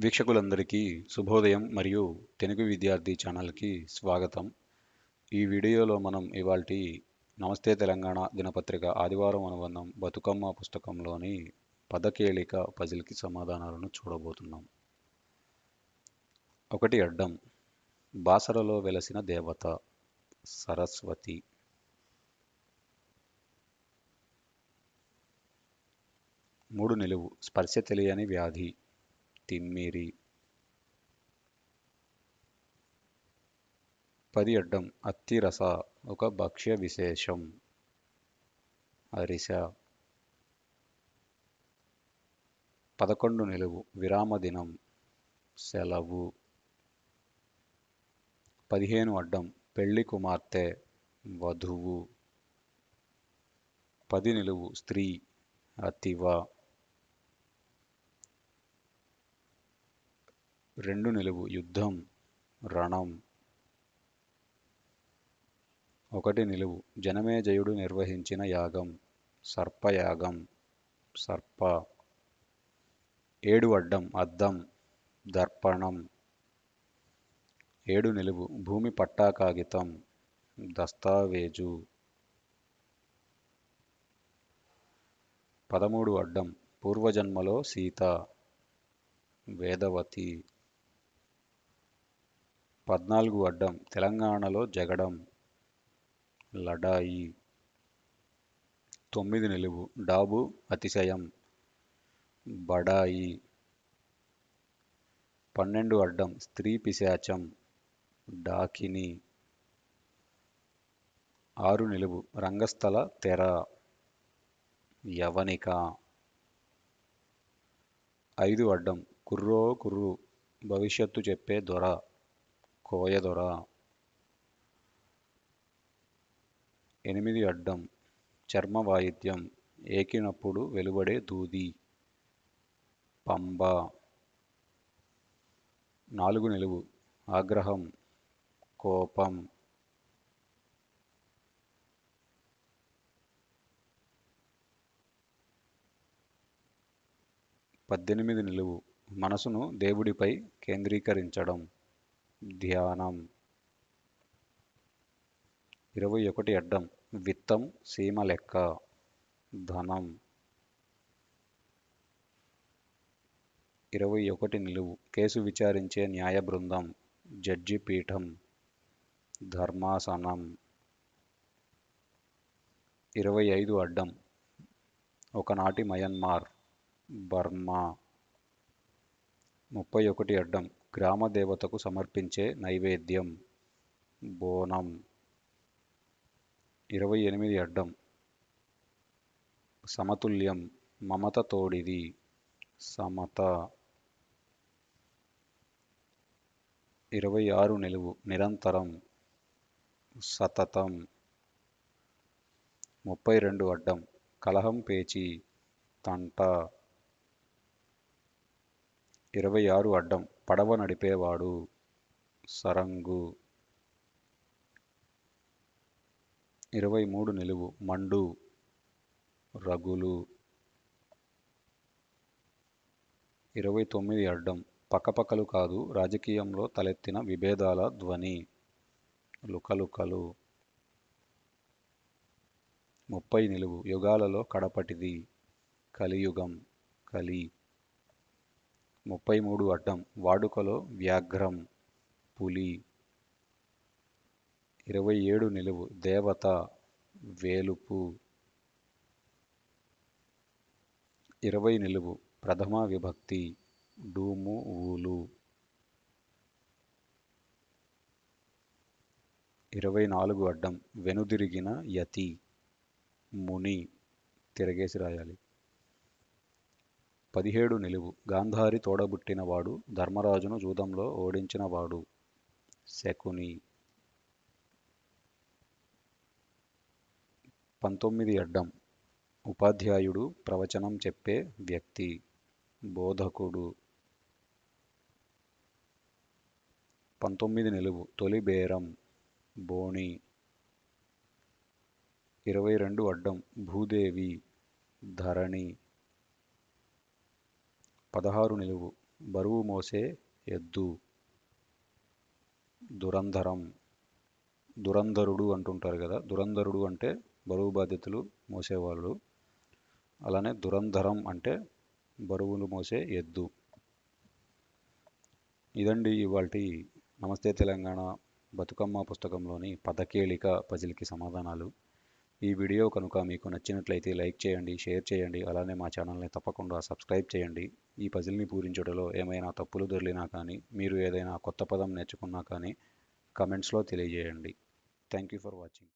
వీక్షకులందరికీ శుభోదయం మరియు తెలుగు విద్యార్థి ఛానల్కి స్వాగతం. ఈ వీడియోలో మనం ఇవాళ నమస్తే తెలంగాణ దినపత్రిక ఆదివారం అనుబంధం బతుకమ్మ పుస్తకంలోని పదకేళిక పజిల్కి సమాధానాలను చూడబోతున్నాం. ఒకటి అడ్డం బాసరలో వెలసిన దేవత సరస్వతి. మూడు నిలువు స్పర్శ తెలియని వ్యాధి. తిమ్మిరి. పది అడ్డం అత్తిరస ఒక భక్ష్య విశేషం. అరిస. పదకొండు నిలువు విరామ దినం సెలవు. పదిహేను అడ్డం పెళ్ళి కుమార్తె వధువు. పది నిలువు స్త్రీ అతివ. రెండు నిలువు యుద్ధం రణం. ఒకటి నిలువు జనమేజయుడు నిర్వహించిన యాగం సర్పయాగం సర్ప. ఏడు అడ్డం అద్దం దర్పణం. ఏడు నిలువు భూమి పట్టా కాగితం దస్తావేజు. పదమూడు అడ్డం పూర్వజన్మలో సీత వేదవతి. పద్నాలుగు అడ్డం తెలంగాణలో జగడం లడాయి. తొమ్మిది నిలువు డాబు అతిశయం బడాయి. పన్నెండు అడ్డం స్త్రీ పిశాచం డాకిని. ఆరు నిలువు రంగస్థల తెర యవనిక. ఐదు అడ్డం కుర్రో కుర్రు భవిష్యత్తు చెప్పే దొర. కోయదొర ఎనిమిది అడ్డం. చర్మ వాయిద్యం. ఏకినప్పుడు వెలువడే దూది. పంబ. నాలుగు నిలువు. ఆగ్రహం. కోపం. పద్దెనిమిది నిలువు. మనసును దేవుడిపై కేంద్రీకరించడం. ధ్యానం. ఇరవై ఒకటి అడ్డం విత్తం సీమ లెక్క ధనం. ఇరవై ఒకటి నిలువు కేసు విచారించే న్యాయ బృందం జడ్జి పీఠం ధర్మాసనం. ఇరవై ఐదు అడ్డం ఒకనాటి మయన్మార్ బర్మా. ముప్పై ఒకటి అడ్డం గ్రామ దేవతకు సమర్పించే నైవేద్యం. బోనం. ఇరవై ఎనిమిది అడ్డం. సమతుల్యం. మమత తోడిది. సమత. ఇరవై ఆరు నిలువు. నిరంతరం. సతతం. ముప్పై రెండు అడ్డం. కలహం పేచి. తంట. ఇరవై ఆరు అడ్డం. పడవ నడిపేవాడు సరంగు. ఇరవై మూడు నిలువు మండు రగులు. ఇరవై తొమ్మిది అడ్డం పక్కపక్కలు కాదు రాజకీయంలో తలెత్తిన విభేదాల ధ్వని. లుకలుకలు. ముప్పై నిలువు యుగాలలో కడపటిది కలియుగం కలి. ముప్పై మూడు అడ్డం. వాడుకలో వ్యాఘ్రం పులి. ఇరవై ఏడు నిలువు. దేవత వేలుపు. ఇరవై నిలువు. ప్రథమ విభక్తి డూము ఊలు. ఇరవై నాలుగు అడ్డం. వెనుదిరిగిన యతి ముని. తిరగేసి రాయాలి. పదిహేడు నిలువు. గాంధారి తోడబుట్టినవాడు ధర్మరాజును జూదంలో ఓడించినవాడు. శకుని. పంతొమ్మిది అడ్డం. ఉపాధ్యాయుడు ప్రవచనం చెప్పే వ్యక్తి. బోధకుడు. పంతొమ్మిది నిలువు. తొలి బేరం. బోణి. ఇరవై రెండు అడ్డం. భూదేవి. ధరణి. పదహారు నిలువు. బరువు మోసే ఎద్దు. దురంధరం. దురంధరుడు అంటుంటారు కదా దురంధరుడు అంటే బరువు బాధ్యతలు మోసేవాళ్ళు. అలానే దురంధరం అంటే బరువులు మోసే ఎద్దు. ఇదండి ఇవాళ నమస్తే తెలంగాణ బతుకమ్మ పుస్తకంలోని పదకేళిక పజిల్కి సమాధానాలు. ఈ వీడియో కనుక మీకు నచ్చినట్లయితే లైక్ చేయండి షేర్ చేయండి అలానే మా ఛానల్ని తప్పకుండా సబ్స్క్రైబ్ చేయండి. ఈ పజిల్ని పూరించడంలో ఏమైనా తప్పులు దొరికినా కానీ మీరు ఏదైనా కొత్త పదం నేర్చుకున్నా కానీ కమెంట్స్లో తెలియజేయండి. Thank you for watching